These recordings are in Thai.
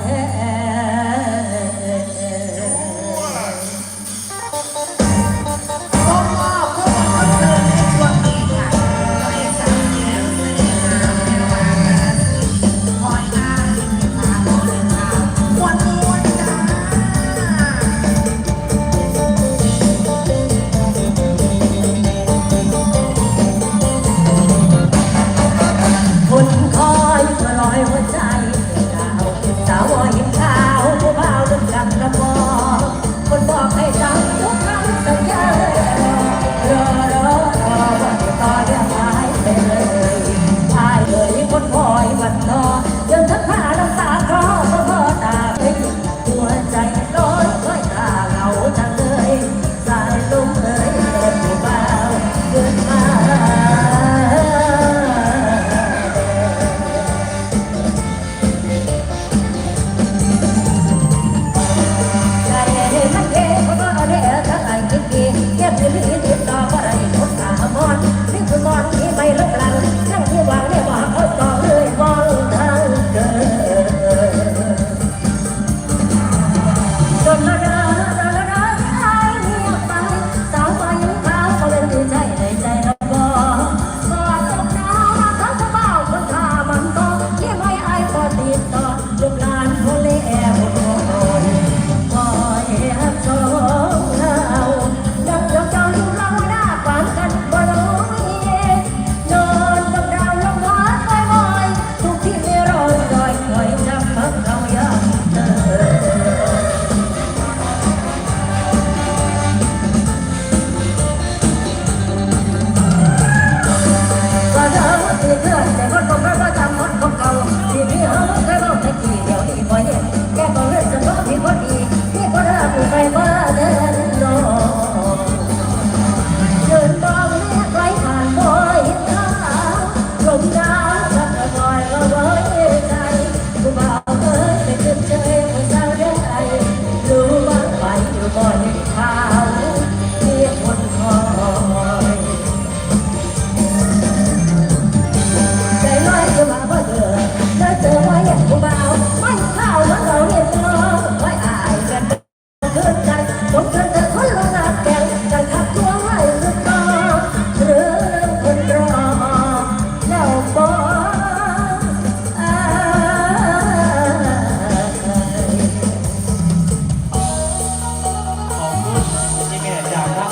แท้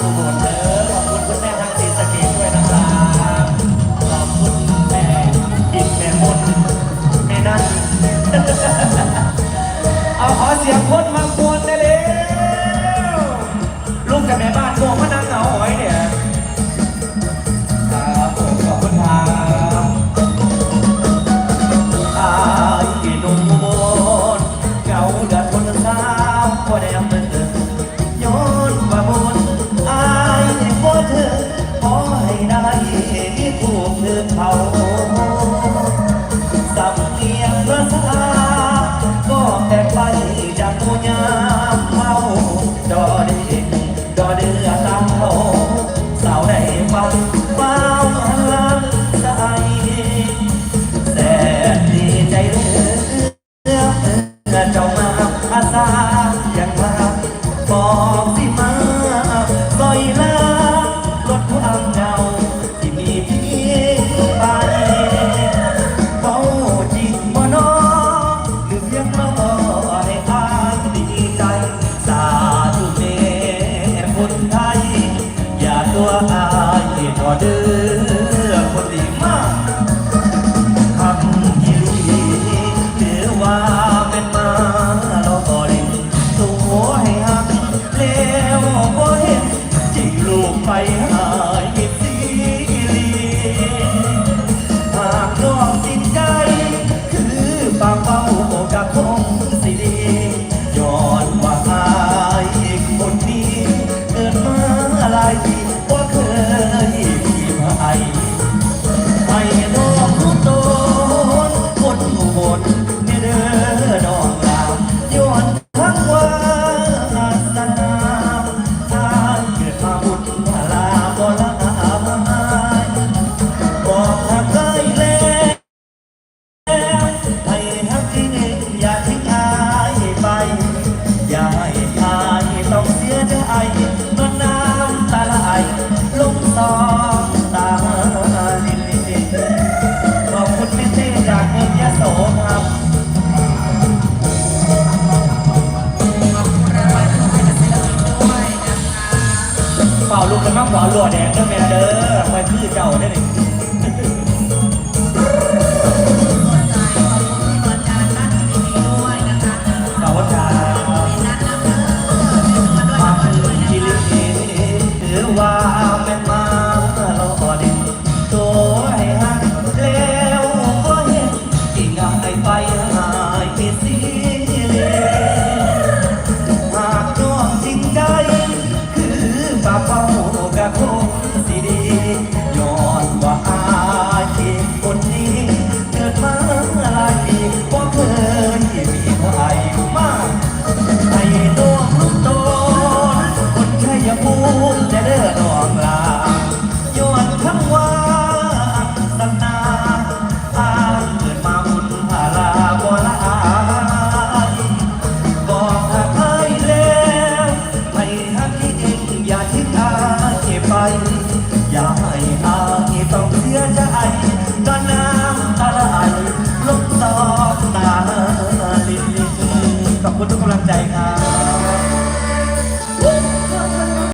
ขเอบคุณคุณแม่ทั้งสีสกีด้วยนะครับขอบคุณแม่อินแม่มดแม่นั่นเอาขอเสียงคนมางวรได้เลยลูกกับแม่บ้านโมพัฒายต้องเสียใจมันน้ำตาไหลลงตองตาลิลิลิขอบคุณพี่เต้จากเมืองยโสครับเป่าลูกกันมั่งเป่าหลวดแดงเด้อแม่เด้อไปพี่เจ้าได้เลย